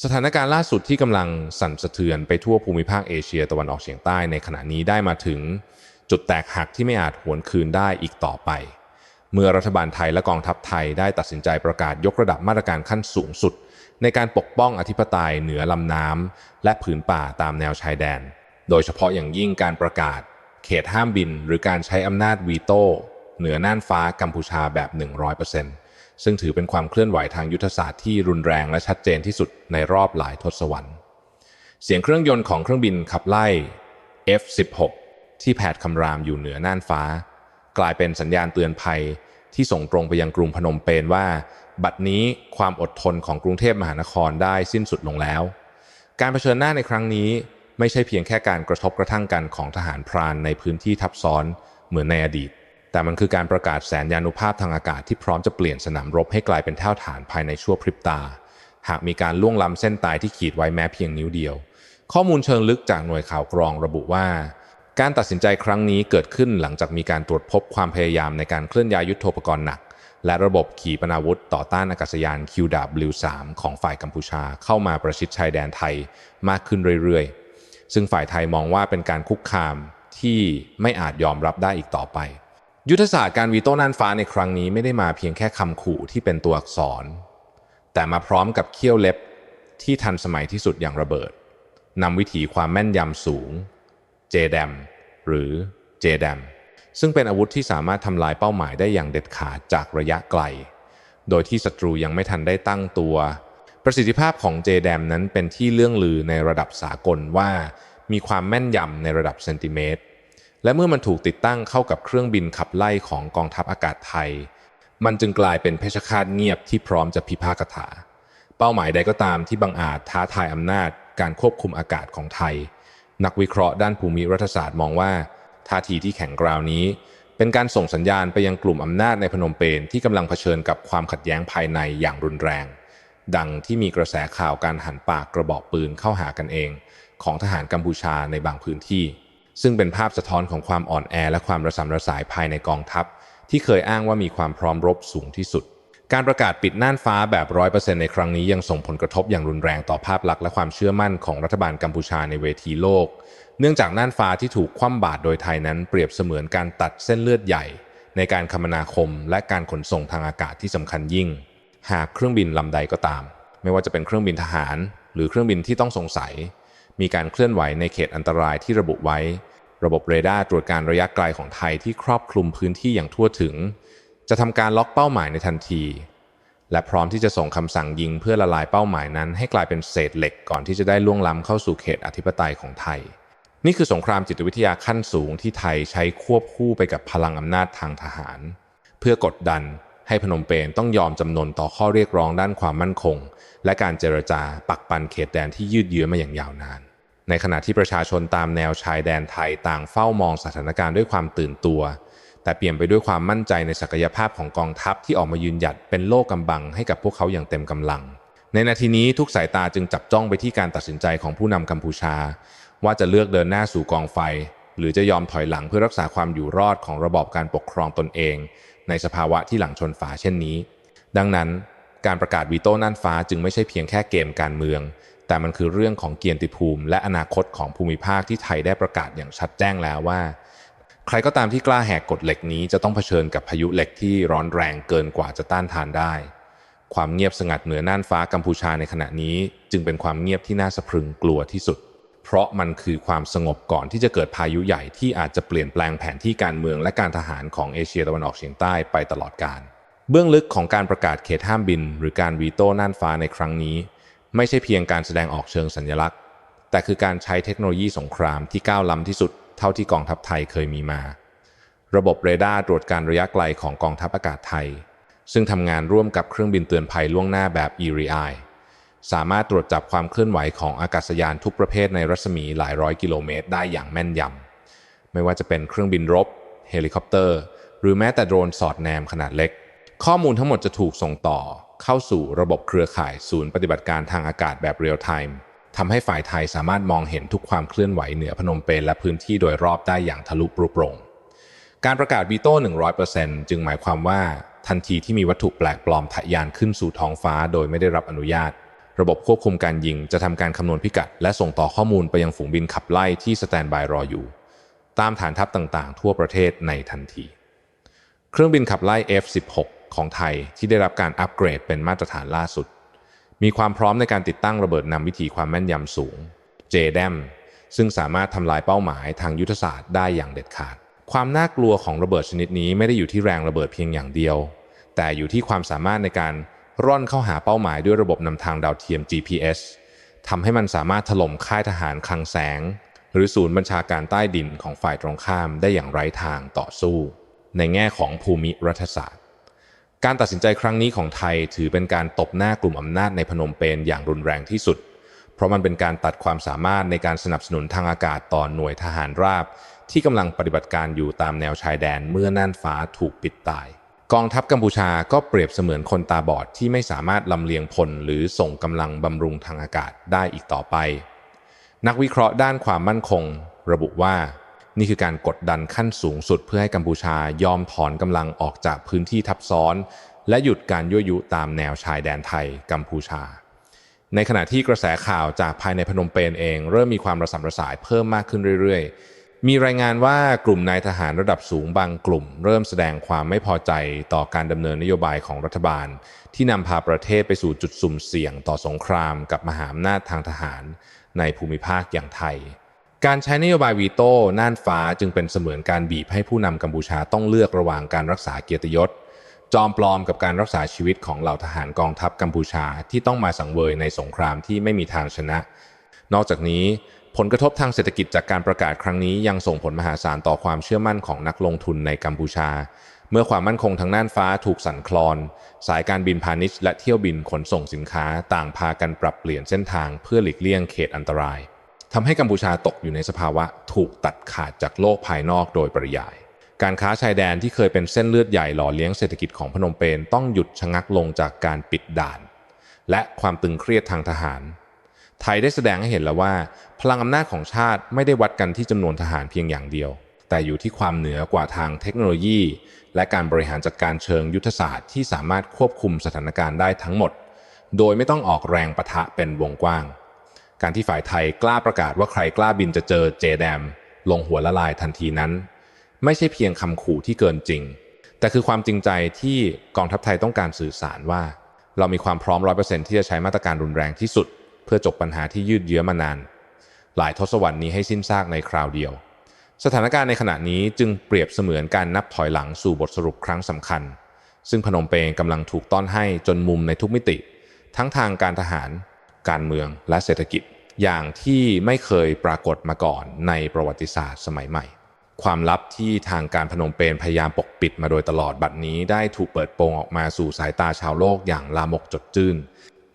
สถานการณ์ล่าสุดที่กำลังสั่นสะเทือนไปทั่วภูมิภาคเอเชียตะวันออกเฉียงใต้ในขณะนี้ได้มาถึงจุดแตกหักที่ไม่อาจหวนคืนได้อีกต่อไป เมื่อรัฐบาลไทยและกองทัพไทยได้ตัดสินใจประกาศยกระดับมาตรการขั้นสูงสุด ในการปกป้องอธิปไตยเหนือลำน้ำและผืนป่าตามแนวชายแดน โดยเฉพาะอย่างยิ่งการประกาศ เขตห้ามบิน หรือการใช้อำนาจวีโต้เหนือน่านฟ้ากัมพูชาแบบ 100% ซึ่งถือเป็นความเคลื่อนไหวทางยุทธศาสตร์ที่รุนแรงและชัดเจนที่สุดในรอบหลายทศวรรษ เสียงเครื่องยนต์ของเครื่องบินขับไล่ F-16 ที่แผดคำรามอยู่เหนือน่านฟ้า กลายเป็นสัญญาณเตือนภัยที่ส่งตรงไปยังกรุงพนมเปญว่า บัดนี้ความอดทนของกรุงเทพมหานครได้สิ้นสุดลงแล้ว การเผชิญหน้าในครั้งนี้ไม่ใช่เพียงแค่การกระทบกระทั่งกันของทหารพรานในพื้นที่ทับซ้อนเหมือนในอดีต แต่มันคือการประกาศแสนยานุภาพทางอากาศที่พร้อมจะเปลี่ยนสนามรบให้กลายเป็นเท่าฐานภายในชั่วพริบตา หากมีการล่วงล้ำเส้นตายที่ขีดไว้แม้เพียงนิ้วเดียว ข้อมูลเชิงลึกจากหน่วยข่าวกรองระบุว่า การตัดสินใจครั้งนี้เกิดขึ้นหลังจากมีการตรวจพบความพยายามในการเคลื่อนย้ายยุทโธปกรณ์หนัก และระบบขีปนาวุธต่อต้านอากาศยาน QW3 ของฝ่ายกัมพูชาเข้ามาประชิดชายแดนไทยมากขึ้นเรื่อยๆ ซึ่งฝ่ายไทยมองว่าเป็นการคุกคามที่ไม่อาจยอมรับได้อีกต่อไป ยุทธศาสตร์การวีโต้น่านฟ้าในครั้งนี้ไม่ได้มาเพียงแค่คำขู่ที่เป็นตัวอักษร แต่มาพร้อมกับเขี้ยวเล็บที่ทันสมัยที่สุดอย่างระเบิดนำวิถีความแม่นยำสูง JDAM หรือ JDAM ซึ่งเป็นอาวุธที่สามารถทำลายเป้าหมายได้อย่างเด็ดขาดจากระยะไกล โดยที่ศัตรูยังไม่ทันได้ตั้งตัว ประสิทธิภาพของ JDAM นั้นเป็นที่เรื่องลือในระดับสากลว่า มีความแม่นยำในระดับเซนติเมตร และเมื่อมันถูกติดตั้งเข้ากับเครื่องบินขับไล่ของกองทัพอากาศไทย มันจึงกลายเป็นเพชฌฆาตเงียบที่พร้อมจะพิพากษาเป้าหมายใดก็ตามที่บังอาจท้าทายอำนาจการควบคุมอากาศของไทย นักวิเคราะห์ด้านภูมิรัฐศาสตร์มองว่าท่าทีที่แข็งกราวนี้ เป็นการส่งสัญญาณไปยังกลุ่มอำนาจในพนมเปญที่กำลังเผชิญกับความขัดแย้งภายในอย่างรุนแรง ดังที่มีกระแสข่าวการหันปากกระบอกปืนเข้าหากันเอง ของทหารกัมพูชาในบางพื้นที่ ซึ่งเป็นภาพสะท้อนของความอ่อนแอ และความระสำระสายภายในกองทัพ ที่เคยอ้างว่ามีความพร้อมรบสูงที่สุด การประกาศปิดน่านฟ้าแบบร้อยเปอร์เซ็นต์ในครั้งนี้ยังส่งผลกระทบอย่างรุนแรงต่อภาพลักษณ์และความเชื่อมั่นของรัฐบาลกัมพูชาในเวทีโลก เนื่องจากน่านฟ้าที่ถูกคว่ำบาตรโดยไทยนั้น เปรียบเสมือนการตัดเส้นเลือดใหญ่ ในการคมนาคม และการขนส่งทางอากาศที่สำคัญยิ่ง หากเครื่องบินลำใดก็ตาม ไม่ว่าจะเป็นเครื่องบินทหาร หรือเครื่องบินที่ต้องสงสัย มีการเคลื่อนไหวในเขตอันตรายที่ระบุไว้ ระบบเรดาร์ตรวจการระยะไกลของไทยที่ครอบคลุมพื้นที่อย่างทั่วถึง จะทำการล็อกเป้าหมายในทันที และพร้อมที่จะส่งคำสั่งยิงเพื่อละลายเป้าหมายนั้น ให้กลายเป็นเศษเหล็กก่อนที่จะได้ล่วงล้ำเข้าสู่เขตอธิปไตยของไทย นี่คือสงครามจิตวิทยาขั้นสูงที่ไทยใช้ควบคู่ไปกับพลังอำนาจทางทหาร เพื่อกดดันให้พนมเปญต้องยอมจำนนต่อข้อเรียกร้องด้านความมั่นคง และการเจรจาปักปันเขตแดนที่ยืดเยื้อมาอย่างยาวนาน ในขณะที่ประชาชนตามแนวชายแดนไทยต่างเฝ้ามองสถานการณ์ด้วยความตื่นตัว แต่เปลี่ยนไปด้วยความมั่นใจในศักยภาพของกองทัพที่ออกมายืนหยัดเป็นโลกกำบังให้กับพวกเขาอย่างเต็มกำลัง ในนาทีนี้ทุกสายตาจึงจับจ้องไปที่การตัดสินใจของผู้นำกัมพูชา ว่าจะเลือกเดินหน้าสู่กองไฟ หรือจะยอมถอยหลังเพื่อรักษาความอยู่รอดของระบอบการปกครองตนเอง ในสภาวะที่หลังชนฝาเช่นนี้ ดังนั้นการประกาศวีโต้น่านฟ้าจึงไม่ใช่เพียงแค่เกมการเมือง แต่มันคือเรื่องของเกียรติภูมิ และอนาคตของภูมิภาคที่ไทยได้ประกาศอย่างชัดแจ้งแล้วว่า ใครก็ตามที่กล้าแหกกฎเหล็กนี้จะต้องเผชิญกับพายุเหล็กที่ร้อนแรงเกินกว่าจะต้านทานได้ ความเงียบสงัดเหนือน่านฟ้ากัมพูชาในขณะนี้ จึงเป็นความเงียบที่น่าสะพรึงกลัวที่สุด เพราะมันคือความสงบก่อนที่จะเกิดพายุใหญ่ที่อาจจะเปลี่ยนแปลงแผนที่การเมืองและการทหารของเอเชียตะวันออกเฉียงใต้ไปตลอดกาลเบื้องลึกของการประกาศเขตห้ามบิน หรือการวีโต้น่านฟ้าในครั้งนี้ ไม่ใช่เพียงการแสดงออกเชิงสัญลักษณ์ แต่คือการใช้เทคโนโลยีสงครามที่ก้าวล้ำที่สุดเท่าที่กองทัพไทยเคยมีมา ระบบเรดาร์ตรวจการระยะไกลของกองทัพอากาศไทย ซึ่งทำงานร่วมกับเครื่องบินเตือนภัยล่วงหน้าแบบ ERI สามารถตรวจจับความเคลื่อนไหวของอากาศยานทุกประเภทในรัศมีหลายร้อยกิโลเมตรได้อย่างแม่นยำ ไม่ว่าจะเป็นเครื่องบินรบ เฮลิคอปเตอร์ หรือแม้แต่โดรนสอดแนมขนาดเล็ก ข้อมูลทั้งหมดจะถูกส่งต่อ เข้าสู่ระบบเครือข่ายศูนย์ปฏิบัติการทางอากาศแบบเรียลไทม์ทำให้ฝ่ายไทยสามารถมองเห็นทุกความเคลื่อนไหวเหนือพนมเปญและพื้นที่โดยรอบได้อย่างทะลุปรุโปร่ง การประกาศวีโต้ 100%จึงหมายความว่า ทันทีที่มีวัตถุแปลกปลอมทะยานขึ้นสู่ท้องฟ้าโดยไม่ได้รับอนุญาตรระบบควบคุมการยิงจะทำการคำนวณพิกัด และส่งต่อข้อมูลไปยังฝูงบินขับไล่ที่สแตนบายรออยู่ ตามฐานทัพต่างๆ ทั่วประเทศในทันที เครื่องบินขับไล่ F-16 ของไทยที่ได้รับการอัปเกรดเป็นมาตรฐานล่าสุด มีความพร้อมในการติดตั้งระเบิดนำวิถีความแม่นยำสูง JDAM ซึ่งสามารถทำลายเป้าหมายทางยุทธศาสตร์ได้อย่างเด็ดขาด ความน่ากลัวของระเบิดชนิดนี้ไม่ได้อยู่ที่แรงระเบิดเพียงอย่างเดียว แต่อยู่ที่ความสามารถในการร่อนเข้าหาเป้าหมายด้วยระบบนำทางดาวเทียม GPS ทำให้มันสามารถถล่มค่ายทหารคลังแสง หรือศูนย์บัญชาการใต้ดินของฝ่ายตรงข้ามได้อย่างไร้ทางต่อสู้ ในแง่ของภูมิรัฐศาสตร์ การตัดสินใจครั้งนี้ของไทยถือเป็นการตบหน้ากลุ่มอำนาจในพนมเปญอย่างรุนแรงที่สุด เพราะมันเป็นการตัดความสามารถในการสนับสนุนทางอากาศต่อหน่วยทหารราบ ที่กำลังปฏิบัติการอยู่ตามแนวชายแดนเมื่อน่านฟ้าถูกปิดตาย กองทัพกัมพูชาก็เปรียบเสมือนคนตาบอดที่ไม่สามารถลำเลียงพลหรือส่งกำลังบำรุงทางอากาศได้อีกต่อไป นักวิเคราะห์ด้านความมั่นคง ระบุว่า นี่คือการกดดันขั้นสูงสุดเพื่อให้กัมพูชายอมถอนกำลังออกจากพื้นที่ทับซ้อน และหยุดการยั่วยุตามแนวชายแดนไทยกัมพูชา ในขณะที่กระแสข่าวจากภายในพนมเปญเอง เริ่มมีความระสำระสายเพิ่มมากขึ้นเรื่อยๆ มีรายงานว่ากลุ่มนายทหารระดับสูงบางกลุ่ม เริ่มแสดงความไม่พอใจต่อการดำเนินนโยบายของรัฐบาล ที่นำพาประเทศไปสู่จุดสุ่มเสี่ยงต่อสงครามกับมหาอำนาจทางทหาร ในภูมิภาคอย่างไทย การใช้นโยบายวีโต้น่านฟ้าจึงเป็นเสมือนการบีบให้ผู้นำกัมพูชาต้องเลือกระหว่างการรักษาเกียรติยศ จอมปลอมกับการรักษาชีวิตของเหล่าทหารกองทัพกัมพูชาที่ต้องมาสังเวยในสงครามที่ไม่มีทางชนะ นอกจากนี้ผลกระทบทางเศรษฐกิจจากการประกาศครั้งนี้ยังส่งผลมหาศาลต่อความเชื่อมั่นของนักลงทุนในกัมพูชา เมื่อความมั่นคงทางน่านฟ้าถูกสั่นคลอน สายการบินพาณิชย์และเที่ยวบินขนส่งสินค้าต่างพากันปรับเปลี่ยนเส้นทางเพื่อหลีกเลี่ยงเขตอันตราย ทำให้กัมพูชาตกอยู่ในสภาวะถูกตัดขาดจากโลกภายนอกโดยปริยาย การค้าชายแดนที่เคยเป็นเส้นเลือดใหญ่หล่อเลี้ยงเศรษฐกิจของพนมเปญต้องหยุดชะงักลงจากการปิดด่าน และความตึงเครียดทางทหาร ไทยได้แสดงให้เห็นแล้วว่า พลังอำนาจของชาติไม่ได้วัดกันที่จำนวนทหารเพียงอย่างเดียว แต่อยู่ที่ความเหนือกว่าทางเทคโนโลยี และการบริหารจัดการเชิงยุทธศาสตร์ที่สามารถควบคุมสถานการณ์ได้ทั้งหมด โดยไม่ต้องออกแรงปะทะเป็นวงกว้าง การที่ฝ่ายไทยกล้าประกาศว่าใครกล้าบินจะเจอเจแดม ลงหัวละลายทันทีนั้น ไม่ใช่เพียงคำขู่ที่เกินจริง แต่คือความจริงใจที่กองทัพไทยต้องการสื่อสารว่า เรามีความพร้อมร้อยเปอร์เซ็นที่จะใช้มาตรการรุนแรงที่สุด เพื่อจบปัญหาที่ยืดเยื้อมานาน หลายทศวรรษนี้ให้สิ้นซากในคราวเดียว สถานการณ์ในขณะนี้จึงเปรียบเสมือนการนับถอยหลังสู่บทสรุปครั้งสำคัญ ซึ่งพนมเปญกำลังถูกต้อนให้จนมุมในทุกมิติ ทั้งทางการทหาร การเมืองและเศรษฐกิจ อย่างที่ไม่เคยปรากฏมาก่อนในประวัติศาสตร์สมัยใหม่ ความลับที่ทางการพนมเปญพยายามปกปิดมาโดยตลอดบัดนี้ได้ถูกเปิดโปงออกมาสู่สายตาชาวโลกอย่างลามกจดจื้น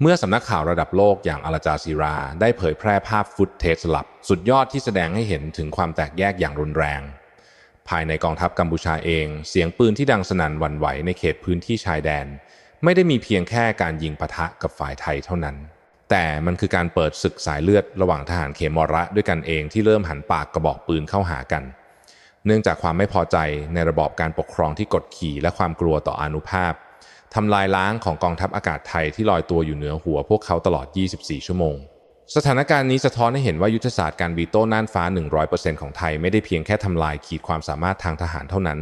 เมื่อสำนักข่าวระดับโลกอย่างอาลาจาซีรา ได้เผยแพร่ภาพฟุตเทสลับ สุดยอดที่แสดงให้เห็นถึงความแตกแยกอย่างรุนแรง ภายในกองทัพกัมพูชาเอง เสียงปืนที่ดังสนั่นวันไหวในเขตพื้นที่ชายแดน ไม่ได้มีเพียงแค่การยิงปะทะกับฝ่ายไทยเท่านั้น แต่มันคือการเปิดศึกสายเลือดระหว่างทหารเขมระด้วยกันเองที่เริ่มหันปากกระบอกปืนเข้าหากัน เนื่องจากความไม่พอใจในระบอบการปกครองที่กดขี่และความกลัวต่ออนุภาพทำลายล้างของกองทัพอากาศไทยที่ลอยตัวอยู่เหนือหัวพวกเขาตลอด 24 ชั่วโมง สถานการณ์นี้สะท้อนให้เห็นว่ายุทธศาสตร์การวีโต้น่านฟ้า 100%ของไทยไม่ได้เพียงแค่ทำลายขีดความสามารถทางทหารเท่านั้น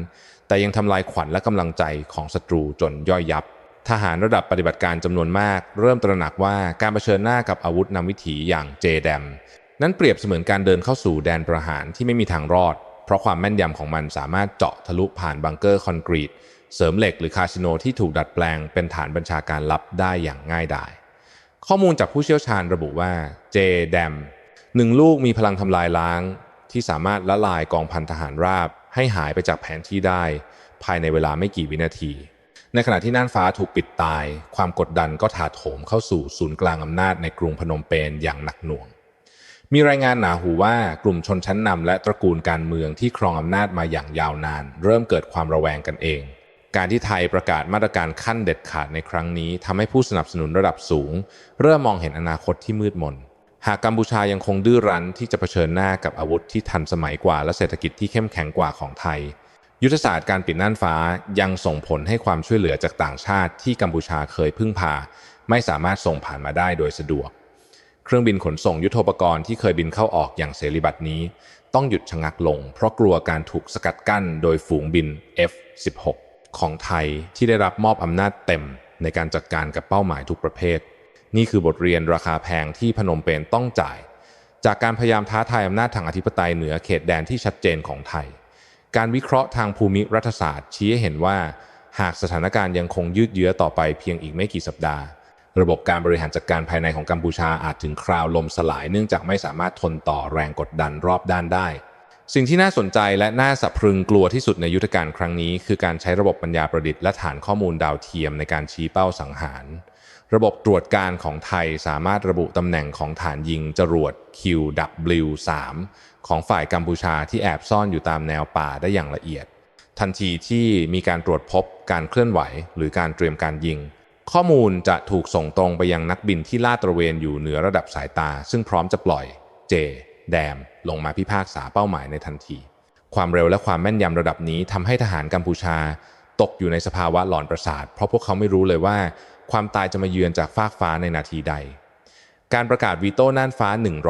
แต่ยังทำลายขวัญและกำลังใจของศัตรูจนย่อยยับ ทหารระดับปฏิบัติการจำนวนมาก เริ่มตระหนักว่าการเผชิญหน้ากับอาวุธนำวิถีอย่างเจแดม นั้นเปรียบเสมือนการเดินเข้าสู่แดนประหารที่ไม่มีทางรอด เพราะความแม่นยำของมันสามารถเจาะทะลุผ่านบังเกอร์คอนกรีต เสริมเหล็กหรือคาสิโนที่ถูกดัดแปลงเป็นฐานบัญชาการลับได้อย่างง่ายดาย ข้อมูลจากผู้เชี่ยวชาญระบุว่าเจแดมหนึ่งลูกมีพลังทำลายล้าง ที่สามารถละลายกองพันทหารราบ ให้หายไปจากแผนที่ได้ ภายในเวลาไม่กี่วินาที ในขณะที่น่านฟ้าถูกปิดตาย ความกดดันก็ถาโถมเข้าสู่ศูนย์กลางอำนาจในกรุงพนมเปญอย่างหนักหน่วง มีรายงานหนาหูว่ากลุ่มชนชั้นนำและตระกูลการเมืองที่ครองอำนาจมาอย่างยาวนาน เริ่มเกิดความระแวงกันเอง การที่ไทยประกาศมาตรการขั้นเด็ดขาดในครั้งนี้ทำให้ผู้สนับสนุนระดับสูง เริ่มมองเห็นอนาคตที่มืดมนหากกัมพูชายังคงดื้อรั้นที่จะเผชิญหน้ากับอาวุธที่ทันสมัยกว่าและเศรษฐกิจที่เข้มแข็งกว่าของไทย ยุทธศาสตร์การปิดน่านฟ้ายังส่งผลให้ความช่วยเหลือจากต่างชาติที่กัมพูชาเคยพึ่งพา ไม่สามารถส่งผ่านมาได้โดยสะดวก เครื่องบินขนส่งยุทโธปกรณ์ที่เคยบินเข้าออกอย่างเสรีบัตรนี้ ต้องหยุดชะงักลง เพราะกลัวการถูกสกัดกั้นโดยฝูงบิน F-16 ของไทยที่ได้รับมอบอำนาจเต็มในการจัดการกับเป้าหมายทุกประเภท นี่คือบทเรียนราคาแพงที่พนมเปญต้องจ่าย จากการพยายามท้าทายอำนาจทางอธิปไตยเหนือเขตแดนที่ชัดเจนของไทย การวิเคราะห์ทางภูมิรัฐศาสตร์ ชี้ให้เห็นว่าหากสถานการณ์ยังคงยืดเยื้อต่อไปเพียงอีกไม่กี่สัปดาห์ ระบบการบริหารจัดการภายในของกัมพูชาอาจถึงคราวลมสลายเนื่องจากไม่สามารถทนต่อแรงกดดันรอบด้านได้ สิ่งที่น่าสนใจและน่าสะพรึงกลัวที่สุดในยุทธการครั้งนี้ คือการใช้ระบบปัญญาประดิษฐ์และฐานข้อมูลดาวเทียมในการชี้เป้าสังหาร ระบบตรวจการของไทยสามารถระบุตำแหน่งของฐานยิงจรวด QW3 ของฝ่ายกัมพูชาที่แอบซ่อนอยู่ตามแนวป่าได้อย่างละเอียด ทันทีที่มีการตรวจพบการเคลื่อนไหว หรือการเตรียมการยิง ข้อมูลจะถูกส่งตรงไปยังนักบินที่ลาดตระเวนอยู่เหนือระดับสายตา ซึ่งพร้อมจะปล่อยเจ แดม ลงมาพิพากษาเป้าหมายในทันที ความเร็วและความแม่นยำระดับนี้ทำให้ทหารกัมพูชา ตกอยู่ในสภาวะหลอนประสาท เพราะพวกเขาไม่รู้เลยว่า ความตายจะมาเยือนจากฟากฟ้าในนาทีใด การประกาศวีโต้น่านฟ้า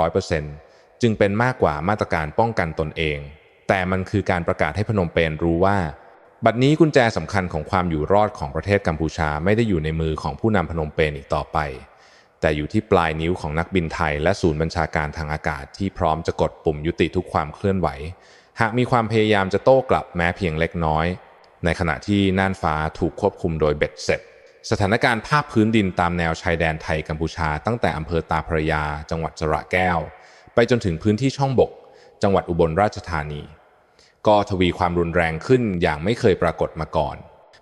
100% จึงเป็นมากกว่ามาตรการป้องกันตนเอง แต่มันคือการประกาศให้พนมเปญรู้ว่า บัดนี้กุญแจสำคัญของความอยู่รอดของประเทศกัมพูชาไม่ได้อยู่ในมือของผู้นำพนมเปญอีกต่อไป แต่อยู่ที่ปลายนิ้วของนักบินไทย และศูนย์บัญชาการทางอากาศที่พร้อมจะกดปุ่มยุติทุกความเคลื่อนไหว หากมีความพยายามจะโต้กลับแม้เพียงเล็กน้อย ในขณะที่น่านฟ้าถูกควบคุมโดยเบ็ดเสร็จสถานการณ์ภาพพื้นดินตามแนวชายแดนไทยกัมพูชาตั้งแต่อำเภอตาพระยา จังหวัดสระแก้ว ไปจนถึงพื้นที่ช่องบก จังหวัดอุบลราชธานี ก็ทวีความรุนแรงขึ้นอย่างไม่เคยปรากฏมาก่อน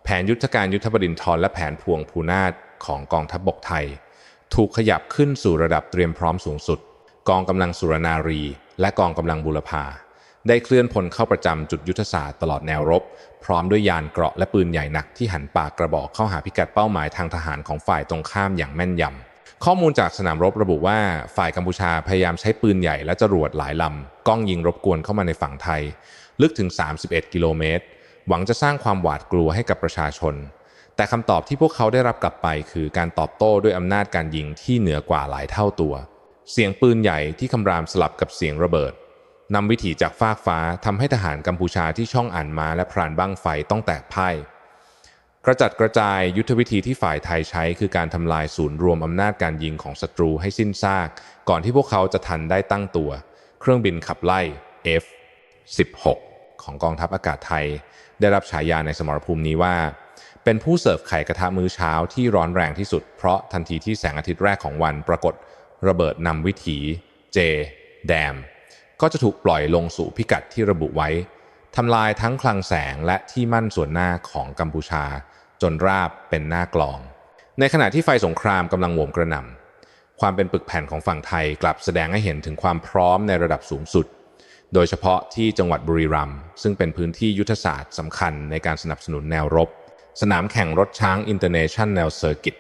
แผนยุทธการยุทธบดินทรและแผนพวงภูนาถของกองทัพบบกไทย ถูกขยับขึ้นสู่ระดับเตรียมพร้อมสูงสุด กองกำลังสุรนารี และกองกำลังบุรพาได้เคลื่อนพลเข้าประจำจุดยุทธศาสตร์ตลอดแนวรบ พร้อมด้วยยานเกราะและปืนใหญ่หนักที่หันปากกระบอกเข้าหาพิกัดเป้าหมายทางทหารของฝ่ายตรงข้ามอย่างแม่นยำ ข้อมูลจากสนามรบระบุว่าฝ่ายกัมพูชาพยายามใช้ปืนใหญ่และจรวดหลายลำกล้องยิงรบกวนเข้ามาในฝั่งไทย ลึกถึง 31 กิโลเมตร หวังจะสร้างความหวาดกลัวให้กับประชาชน แต่คำตอบที่พวกเขาได้รับกลับไปคือการตอบโต้ด้วยอำนาจการยิงที่เหนือกว่าหลายเท่าตัว เสียงปืนใหญ่ที่คำรามสลับกับเสียงระเบิดนำวิถีจากฟากฟ้าทำให้ทหารกัมพูชาที่ช่องอ่านมาและพรานบั้งไฟต้องแตกพ่าย กระจัดกระจายยุทธวิธีที่ฝ่ายไทยใช้คือการทำลายศูนย์รวมอำนาจการยิงของศัตรูให้สิ้นซาก ก่อนที่พวกเขาจะทันได้ตั้งตัว เครื่องบินขับไล่ F-16 ของกองทัพอากาศไทย ได้รับฉายาในสมรภูมินี้ว่า เป็นผู้เสิร์ฟไข่กระทะมื้อเช้าที่ร้อนแรงที่สุด เพราะทันทีที่แสงอาทิตย์แรกของวันปรากฏระเบิดนำวิถี J แดมก็จะถูกปล่อยลงสู่พิกัดที่ระบุไว้ทำลายทั้งคลังแสงและที่มั่นส่วนหน้าของกัมพูชา จนราบเป็นหน้ากลอง ในขณะที่ไฟสงครามกำลังโหมกระหน่ำความเป็นปึกแผ่นของฝั่งไทยกลับแสดงให้เห็นถึงความพร้อมในระดับสูงสุด โดยเฉพาะที่จังหวัดบุรีรัมย์ซึ่งเป็นพื้นที่ยุทธศาสตร์สำคัญในการสนับสนุนแนวรบ สนามแข่งรถช้างอินเตอร์เนชั่นแนลเซอร์กิต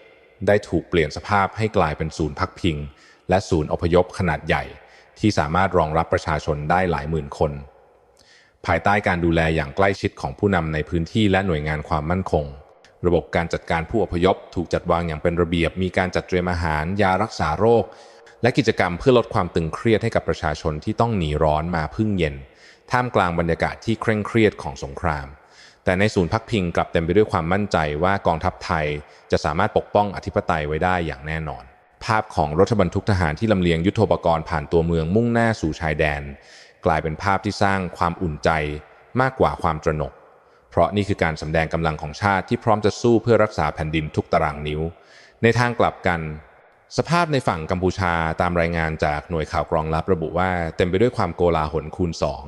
ได้ถูกเปลี่ยนสภาพให้กลายเป็นศูนย์พักพิง และศูนย์อพยพขนาดใหญ่ ที่สามารถรองรับประชาชนได้หลายหมื่นคน ภายใต้การดูแลอย่างใกล้ชิดของผู้นำในพื้นที่และหน่วยงานความมั่นคง ระบบการจัดการผู้อพยพ ถูกจัดวางอย่างเป็นระเบียบ มีการจัดเตรียมอาหาร ยารักษาโรค และกิจกรรมเพื่อลดความตึงเครียดให้กับประชาชนที่ต้องหนีร้อนมาพึ่งเย็น ท่ามกลางบรรยากาศที่เคร่งเครียดของสงคราม แต่ในศูนย์พักพิงกลับเต็มไปด้วยความมั่นใจว่ากองทัพไทยจะสามารถปกป้องอธิปไตยไว้ได้อย่างแน่นอน ภาพของรถบรรทุกทหารที่ลำเลียงยุทโธปกรณ์ผ่านตัวเมืองมุ่งหน้าสู่ชายแดน กลายเป็นภาพที่สร้างความอุ่นใจมากกว่าความตระหนก เพราะนี่คือการสำแดงกำลังของชาติที่พร้อมจะสู้เพื่อรักษาแผ่นดินทุกตารางนิ้ว ในทางกลับกัน สภาพในฝั่งกัมพูชาตามรายงานจากหน่วยข่าวกรองลับระบุว่าเต็มไปด้วยความโกลาหลคูณสอง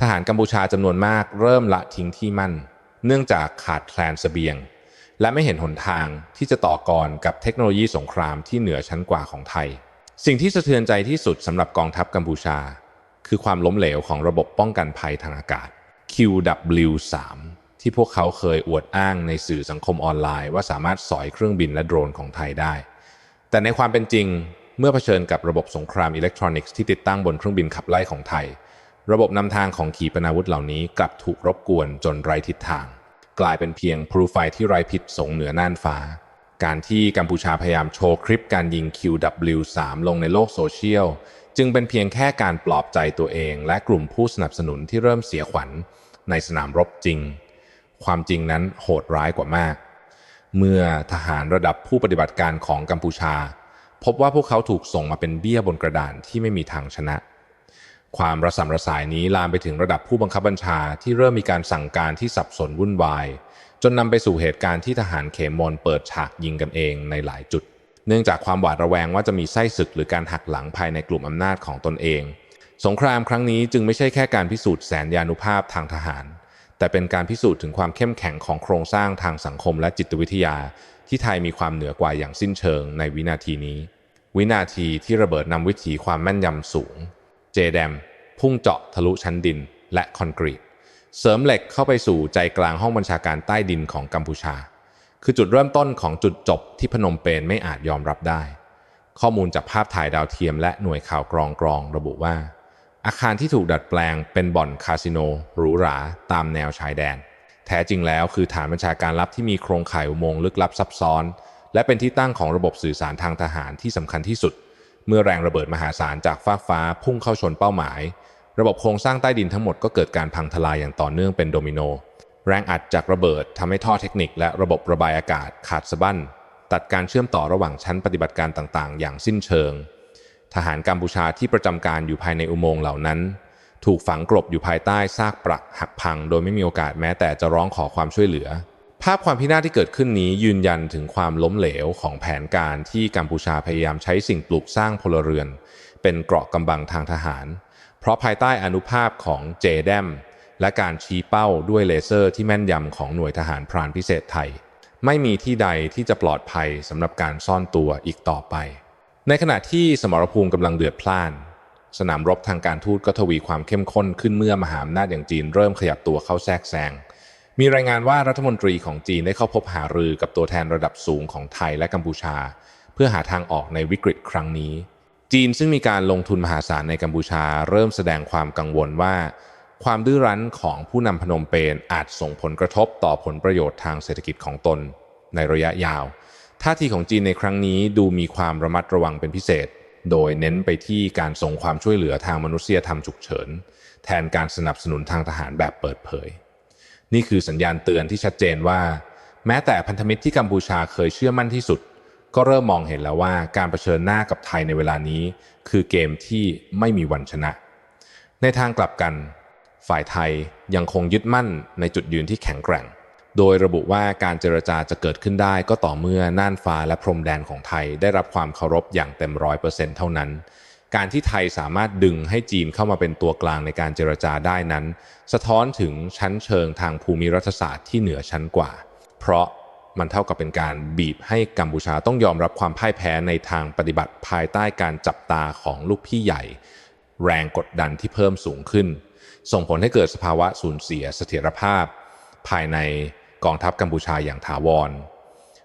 ทหารกัมพูชาจำนวนมากเริ่มละทิ้งที่มั่น เนื่องจากขาดแคลนเสบียง และไม่เห็นหนทางที่จะต่อกรกับเทคโนโลยีสงครามที่เหนือชั้นกว่าของไทย สิ่งที่สะเทือนใจที่สุดสำหรับกองทัพกัมพูชา คือความล้มเหลวของระบบป้องกันภัยทางอากาศ QW3 ที่พวกเขาเคยอวดอ้างในสื่อสังคมออนไลน์ ว่าสามารถสอยเครื่องบินและโดรนของไทยได้ แต่ในความเป็นจริงเมื่อเผชิญกับระบบสงครามอิเล็กทรอนิกส์ที่ติดตั้งบนเครื่องบินขับไล่ของไทย ระบบนำทางของขีปนาวุธเหล่านี้กลับถูกรบกวนจนไร้ทิศทาง กลายเป็นเพียงพลูไฟที่ไร้พิษสงเหนือน่านฟ้า การที่กัมพูชาพยายามโชว์คลิปการยิง QW3 ลงในโลกโซเชียล จึงเป็นเพียงแค่การปลอบใจตัวเอง และกลุ่มผู้สนับสนุนที่เริ่มเสียขวัญในสนามรบจริง ความจริงนั้นโหดร้ายกว่ามาก เมื่อทหารระดับผู้ปฏิบัติการของกัมพูชา พบว่าพวกเขาถูกส่งมาเป็นเบี้ยบนกระดานที่ไม่มีทางชนะ ความระสำระสายนี้ลามไปถึงระดับผู้บังคับบัญชาที่เริ่มมีการสั่งการที่สับสนวุ่นวาย จนนำไปสู่เหตุการณ์ที่ทหารเขมรเปิดฉากยิงกันเองในหลายจุด เนื่องจากความหวาดระแวงว่าจะมีไส้ศึกหรือการหักหลังภายในกลุ่มอำนาจของตนเอง สงครามครั้งนี้จึงไม่ใช่แค่การพิสูจน์แสนยานุภาพทางทหาร แต่เป็นการพิสูจน์ถึงความเข้มแข็งของโครงสร้างทางสังคมและจิตวิทยา ที่ไทยมีความเหนือกว่าอย่างสิ้นเชิงในวินาทีนี้ วินาทีที่ระเบิดนำวิถีความแม่นยำสูง เจแดม พุ่งเจาะทะลุชั้นดิน และคอนกรีต เสริมเหล็กเข้าไปสู่ใจกลางห้องบัญชาการใต้ดินของกัมพูชา คือจุดเริ่มต้นของจุดจบที่พนมเปญไม่อาจยอมรับได้ ข้อมูลจากภาพถ่ายดาวเทียมและหน่วยข่าวกรองกรองระบุว่า อาคารที่ถูกดัดแปลงเป็นบ่อนคาสิโนหรูหราตามแนวชายแดน แท้จริงแล้วคือฐานบัญชาการลับที่มีโครงข่ายอุโมงค์ลึกลับซับซ้อน และเป็นที่ตั้งของระบบสื่อสารทางทหารที่สำคัญที่สุด เมื่อแรงระเบิดมหาศาลจากฟากฟ้าพุ่งเข้าชนเป้าหมาย ระบบโครงสร้างใต้ดินทั้งหมดก็เกิดการพังทลายอย่างต่อเนื่องเป็นโดมิโน แรงอัดจากระเบิดทำให้ท่อเทคนิค และระบบระบายอากาศขาดสะบั้น ตัดการเชื่อมต่อระหว่างชั้นปฏิบัติการต่างๆ อย่างสิ้นเชิง ทหารกัมพูชาที่ประจำการอยู่ภายในอุโมงค์เหล่านั้น ถูกฝังกลบอยู่ภายใต้ซากปรักหักพัง โดยไม่มีโอกาสแม้แต่จะร้องขอความช่วยเหลือ ภาพความพินาศที่เกิดขึ้นนี้ยืนยันถึงความล้มเหลวของแผนการที่กัมพูชาพยายามใช้สิ่งปลูกสร้างพลเรือน เป็นเกราะกำบังทางทหาร เพราะภายใต้อนุภาพของเจแดมและการชี้เป้าด้วยเลเซอร์ที่แม่นยำของหน่วยทหารพรานพิเศษไทย ไม่มีที่ใดที่จะปลอดภัยสำหรับการซ่อนตัวอีกต่อไป ในขณะที่สมรภูมิกำลังเดือดพล่าน สนามรบทางการทูตก็ทวีความเข้มข้นขึ้นเมื่อมหาอำนาจอย่างจีนเริ่มขยับตัวเข้าแทรกแซง มีรายงานว่ารัฐมนตรีของจีนได้เข้าพบหารือกับตัวแทนระดับสูงของไทยและกัมพูชา เพื่อหาทางออกในวิกฤตครั้งนี้ จีนซึ่งมีการลงทุนมหาศาลในกัมพูชา เริ่มแสดงความกังวลว่า ความดื้อรั้นของผู้นำพนมเปญอาจส่งผลกระทบต่อผลประโยชน์ทางเศรษฐกิจของตน ในระยะยาว ท่าทีของจีนในครั้งนี้ดูมีความระมัดระวังเป็นพิเศษ โดยเน้นไปที่การส่งความช่วยเหลือทางมนุษยธรรมฉุกเฉิน แทนการสนับสนุนทางทหารแบบเปิดเผย นี่คือสัญญาณเตือนที่ชัดเจนว่า แม้แต่พันธมิตรที่กัมพูชาเคยเชื่อมั่นที่สุด ก็เริ่มมองเห็นแล้วว่าการเผชิญหน้ากับไทยในเวลานี้ คือเกมที่ไม่มีวันชนะ ในทางกลับกัน ฝ่ายไทยยังคงยึดมั่นในจุดยืนที่แข็งแกร่ง โดยระบุว่าการเจรจาจะเกิดขึ้นได้ก็ต่อเมื่อน่านฟ้าและพรมแดนของไทยได้รับความเคารพอย่างเต็มร้อยเปอร์เซ็นต์เท่านั้น การที่ไทยสามารถดึงให้จีนเข้ามาเป็นตัวกลางในการเจรจาได้นั้น สะท้อนถึงชั้นเชิงทางภูมิรัฐศาสตร์ที่เหนือชั้นกว่า เพราะมันเท่ากับเป็นการบีบให้กัมพูชาต้องยอมรับความพ่ายแพ้ในทางปฏิบัติภายใต้การจับตาของลูกพี่ใหญ่ แรงกดดันที่เพิ่มสูงขึ้น ส่งผลให้เกิดสภาวะสูญเสียเสถียรภาพ ภายใน กองทัพกัมพูชาอย่างถาวร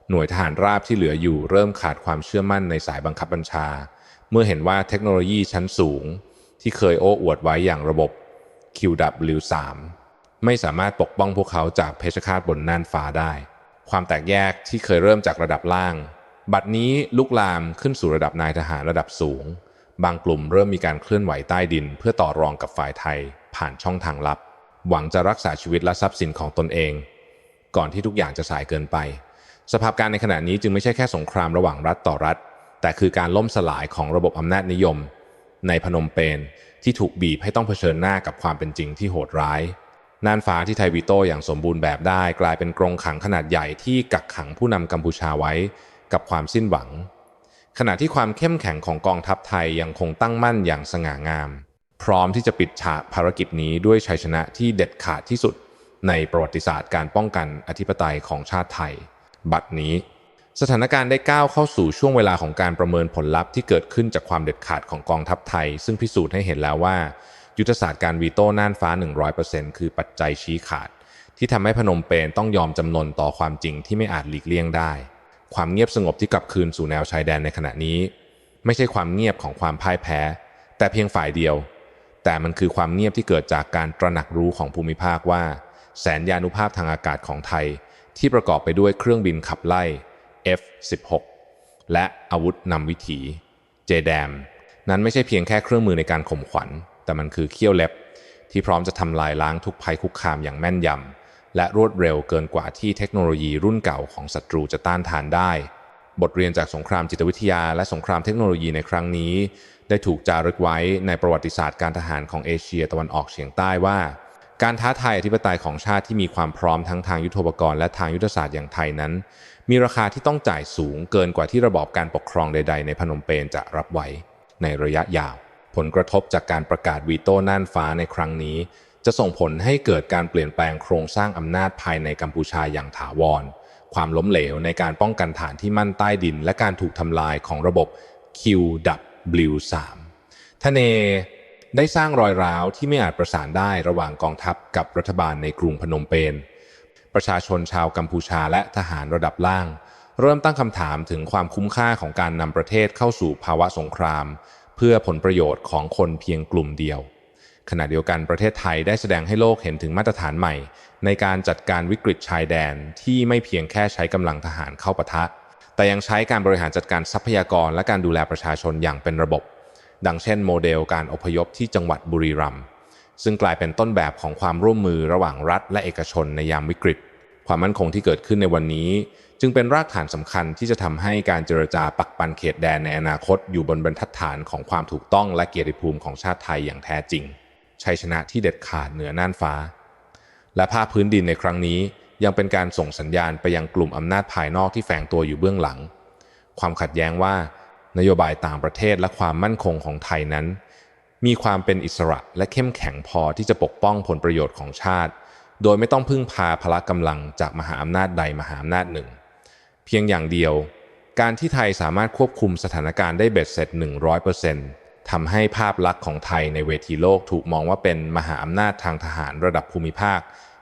หน่วยทหารราบที่เหลืออยู่เริ่มขาดความเชื่อมั่นในสายบังคับบัญชา เมื่อเห็นว่าเทคโนโลยีชั้นสูง ที่เคยโอ้อวดไว้อย่างระบบ QW3 ไม่สามารถปกป้องพวกเขาจากเพชฌฆาตบนน่านฟ้าได้ ความแตกแยกที่เคยเริ่มจากระดับล่าง บัดนี้ลุกลามขึ้นสู่ระดับนายทหารระดับสูง บางกลุ่มเริ่มมีการเคลื่อนไหวใต้ดิน เพื่อต่อรองกับฝ่ายไทย ผ่านช่องทางลับ หวังจะรักษาชีวิตและทรัพย์สินของตนเอง ก่อนที่ทุกอย่างจะสายเกินไป สภาพการในขณะนี้จึงไม่ใช่แค่สงครามระหว่างรัฐต่อรัฐ แต่คือการล่มสลายของระบบอำนาจนิยม ในพนมเปญที่ถูกบีบให้ต้องเผชิญหน้ากับความเป็นจริงที่โหดร้ายน่านฟ้าที่ไทวีโต้อย่างสมบูรณ์แบบได้ กลายเป็นกรงขังขนาดใหญ่ที่กักขังผู้นำกัมพูชาไว้กับความสิ้นหวัง ขณะที่ความเข้มแข็งของกองทัพไทยยังคงตั้งมั่นอย่างสง่างาม พร้อมที่จะปิดฉากภารกิจนี้ด้วยชัยชนะที่เด็ดขาดที่สุด ในประวัติศาสตร์การป้องกันอธิปไตยของชาติไทย บัดนี้ สถานการณ์ได้ก้าวเข้าสู่ช่วงเวลาของการประเมินผลลัพธ์ที่เกิดขึ้นจากความเด็ดขาดของกองทัพไทย ซึ่งพิสูจน์ให้เห็นแล้วว่า ยุทธศาสตร์การวีโต้น่านฟ้า 100%คือปัจจัยชี้ขาด ที่ทำให้พนมเปญต้องยอมจำนนต่อความจริงที่ไม่อาจหลีกเลี่ยงได้ ความเงียบสงบที่กลับคืนสู่แนวชายแดนในขณะนี้ ไม่ใช่ความเงียบของความพ่ายแพ้ แต่เพียงฝ่ายเดียว แต่มันคือความเงียบที่เกิดจากการตระหนักรู้ของภูมิภาคว่า แสนยานุภาพทางอากาศของไทย ที่ประกอบไปด้วยเครื่องบินขับไล่ F16 และอาวุธนำวิถี JDAM นั้นไม่ใช่เพียงแค่เครื่องมือในการข่มขวัญ แต่มันคือเขี้ยวเล็บ ที่พร้อมจะทำลายล้างทุกภัยคุกคามอย่างแม่นยำและรวดเร็วเกินกว่าที่เทคโนโลยีรุ่นเก่าของศัตรูจะต้านทานได้ บทเรียนจากสงครามจิตวิทยา และสงครามเทคโนโลยีในครั้งนี้ ได้ถูกจารึกไว้ในประวัติศาสตร์การทหารของเอเชียตะวันออกเฉียงใต้ว่า การท้าทายอธิปไตยของชาติที่มีความพร้อมทั้งทางยุทธปกรณ์และทางยุทธศาสตร์อย่างไทยนั้น มีราคาที่ต้องจ่ายสูงเกินกว่าที่ระบอบการปกครองใด ๆ ในพนมเปญจะรับไหวในระยะยาว ผลกระทบจากการประกาศวีโต้น่านฟ้าในครั้งนี้ จะส่งผลให้เกิดการเปลี่ยนแปลงโครงสร้างอำนาจภายในกัมพูชาอย่างถาวร ความล้มเหลวในการป้องกันฐานที่มั่นใต้ดิน และการถูกทำลายของระบบ QW3 ทะเน ได้สร้างรอยร้าวที่ไม่อาจประสานได้ระหว่างกองทัพกับรัฐบาลในกรุงพนมเปญประชาชนชาวกัมพูชาและทหารระดับล่าง เริ่มตั้งคำถามถึงความคุ้มค่าของการนำประเทศเข้าสู่ภาวะสงคราม เพื่อผลประโยชน์ของคนเพียงกลุ่มเดียว ขณะเดียวกันประเทศไทยได้แสดงให้โลกเห็นถึงมาตรฐานใหม่ ในการจัดการวิกฤตชายแดนที่ไม่เพียงแค่ใช้กำลังทหารเข้าปะทะ แต่ยังใช้การบริหารจัดการทรัพยากรและการดูแลประชาชนอย่างเป็นระบบ ดังเช่นโมเดลการอพยพที่จังหวัดบุรีรัมย์ซึ่งกลายเป็นต้นแบบของความร่วมมือระหว่างรัฐและเอกชนในยามวิกฤต ความมั่นคงที่เกิดขึ้นในวันนี้ จึงเป็นรากฐานสำคัญที่จะทำให้การเจรจาปักปันเขตแดนในอนาคต อยู่บนบรรทัดฐานของความถูกต้องและเกียรติภูมิของชาติไทยอย่างแท้จริง ชัยชนะที่เด็ดขาดเหนือน่านฟ้า และภาพพื้นดินในครั้งนี้ ยังเป็นการส่งสัญญาณไปยังกลุ่มอำนาจภายนอกที่แฝงตัวอยู่เบื้องหลัง ความขัดแย้งว่า นโยบายต่างประเทศและความมั่นคงของไทยนั้น มีความเป็นอิสระและเข้มแข็งพอที่จะปกป้องผลประโยชน์ของชาติ โดยไม่ต้องพึ่งพาพละกำลังจากมหาอำนาจใดมหาอำนาจหนึ่ง เพียงอย่างเดียว การที่ไทยสามารถควบคุมสถานการณ์ได้เบ็ดเสร็จ 100%ทำให้ภาพลักษณ์ของไทยในเวทีโลกถูกมองว่าเป็นมหาอำนาจทางทหารระดับภูมิภาค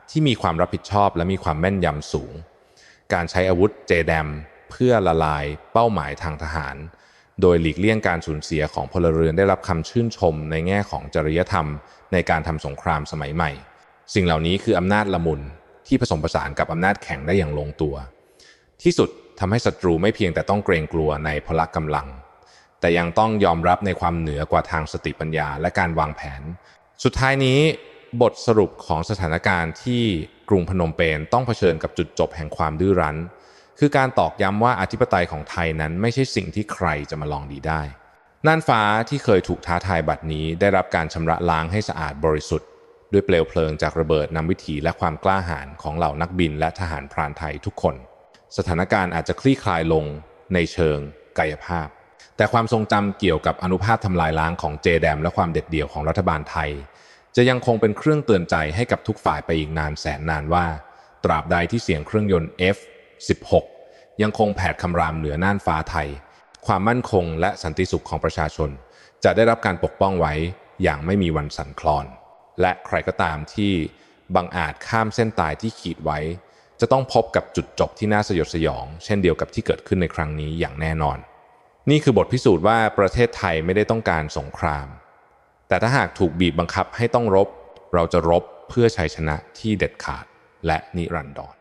ที่มีความรับผิดชอบและมีความแม่นยำสูง การใช้อาวุธเจแดมเพื่อละลายเป้าหมายทางทหาร โดยหลีกเลี่ยงการสูญเสียของพลเรือนได้รับคำชื่นชมในแง่ของจริยธรรม ในการทำสงครามสมัยใหม่ สิ่งเหล่านี้คืออำนาจละมุนที่ผสมผสานกับอำนาจแข็งได้อย่างลงตัว ที่สุดทำให้ศัตรูไม่เพียงแต่ต้องเกรงกลัวในพละกำลัง แต่ยังต้องยอมรับในความเหนือกว่าทางสติปัญญาและการวางแผน สุดท้ายนี้ บทสรุปของสถานการณ์ที่กรุงพนมเปญต้องเผชิญกับจุดจบแห่งความดื้อรั้น คือการตอกย้ำว่าอธิปไตยของไทยนั้นไม่ใช่สิ่งที่ใครจะมาลองดีได้ น่านฟ้าที่เคยถูกท้าทายบัดนี้ได้รับการชำระล้างให้สะอาดบริสุทธิ์ ด้วยเปลวเพลิงจากระเบิดนำวิถีและความกล้าหาญของเหล่านักบินและทหารพรานไทยทุกคน สถานการณ์อาจจะคลี่คลายลงในเชิงกายภาพ แต่ความทรงจำเกี่ยวกับอนุภาพทำลายล้างของเจแดม และความเด็ดเดี่ยวของรัฐบาลไทย จะยังคงเป็นเครื่องเตือนใจให้กับทุกฝ่ายไปอีกนานแสนนานว่า ตราบใดที่เสียงเครื่องยนต์ 16. ยังคงแผดคำรามเหนือน่านฟ้าไทย ความมั่นคงและสันติสุขของประชาชน จะได้รับการปกป้องไว้อย่างไม่มีวันสั่นคลอน และใครก็ตามที่บังอาจข้ามเส้นตายที่ขีดไว้ จะต้องพบกับจุดจบที่น่าสยดสยอง เช่นเดียวกับที่เกิดขึ้นในครั้งนี้อย่างแน่นอน นี่คือบทพิสูจน์ว่าประเทศไทยไม่ได้ต้องการสงคราม แต่ถ้าหากถูกบีบบังคับให้ต้องรบ เราจะรบเพื่อชัยชนะที่เด็ดขาดและนิรันดร